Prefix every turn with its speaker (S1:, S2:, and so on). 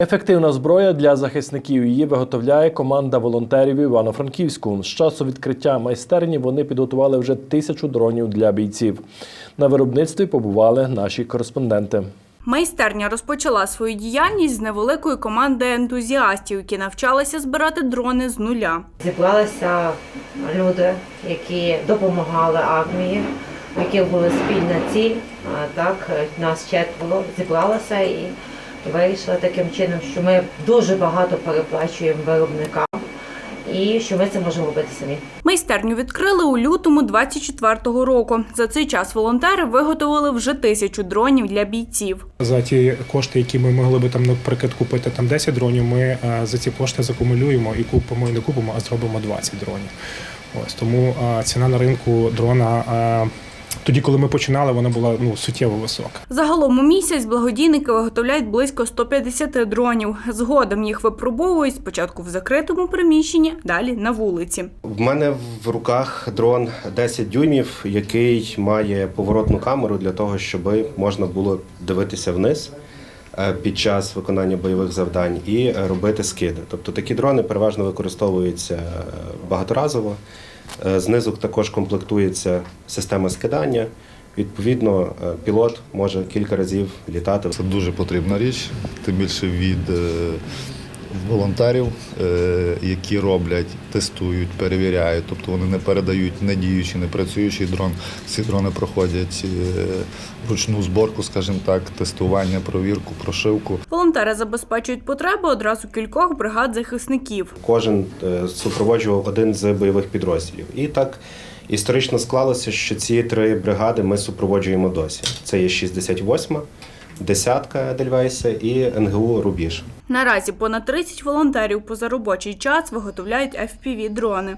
S1: Ефективна зброя для захисників її виготовляє команда волонтерів Івано-Франківську. З часу відкриття майстерні вони підготували вже тисячу дронів для бійців. На виробництві побували наші кореспонденти.
S2: Майстерня розпочала свою діяльність з невеликої команди ентузіастів, які навчалися збирати дрони з нуля.
S3: Зібралися люди, які допомагали армії, у яких була спільна ціль. Так, нас четверо зібралися і вирішили таким чином, що ми дуже багато переплачуємо виробникам і що ми це можемо робити самі.
S2: Майстерню відкрили у лютому 24-го року. За цей час волонтери виготовили вже тисячу дронів для бійців.
S4: За ті кошти, які ми могли би там, наприклад, купити там 10 дронів, ми е, за ці кошти закумулюємо і купимо і не купимо, а зробимо 20 дронів. Ось тому е, ціна на ринку дрона. Тоді, коли ми починали, вона була ну суттєво висока.
S2: Загалом у місяць благодійники виготовляють близько 150 дронів. Згодом їх випробовують спочатку в закритому приміщенні, далі на вулиці.
S5: В мене в руках дрон 10 дюймів, який має поворотну камеру для того, щоб можна було дивитися вниз е, під час виконання бойових завдань і робити скиди. Тобто такі дрони переважно використовуються е, багаторазово. Е, Знизу також комплектується система скидання. Відповідно, е, пілот може кілька разів літати.
S6: Це дуже потрібна річ, тим більше від е, волонтерів, е, які роблять, тестують, перевіряють. Тобто вони не передають недіючий, не працюючий дрон. Ці дрони проходять е, ручну зборку, скажімо так, тестування, провірку, прошивку.
S2: Волонтери забезпечують потреби одразу кількох бригад захисників.
S5: Кожен е, супроводжував один з бойових підрозділів. І так історично склалося, що ці три бригади ми супроводжуємо досі. Це є 68-ма, десятка Дельвейса і НГУ Рубіж.
S2: Наразі понад 30 волонтерів поза робочий час виготовляють FPV-дрони.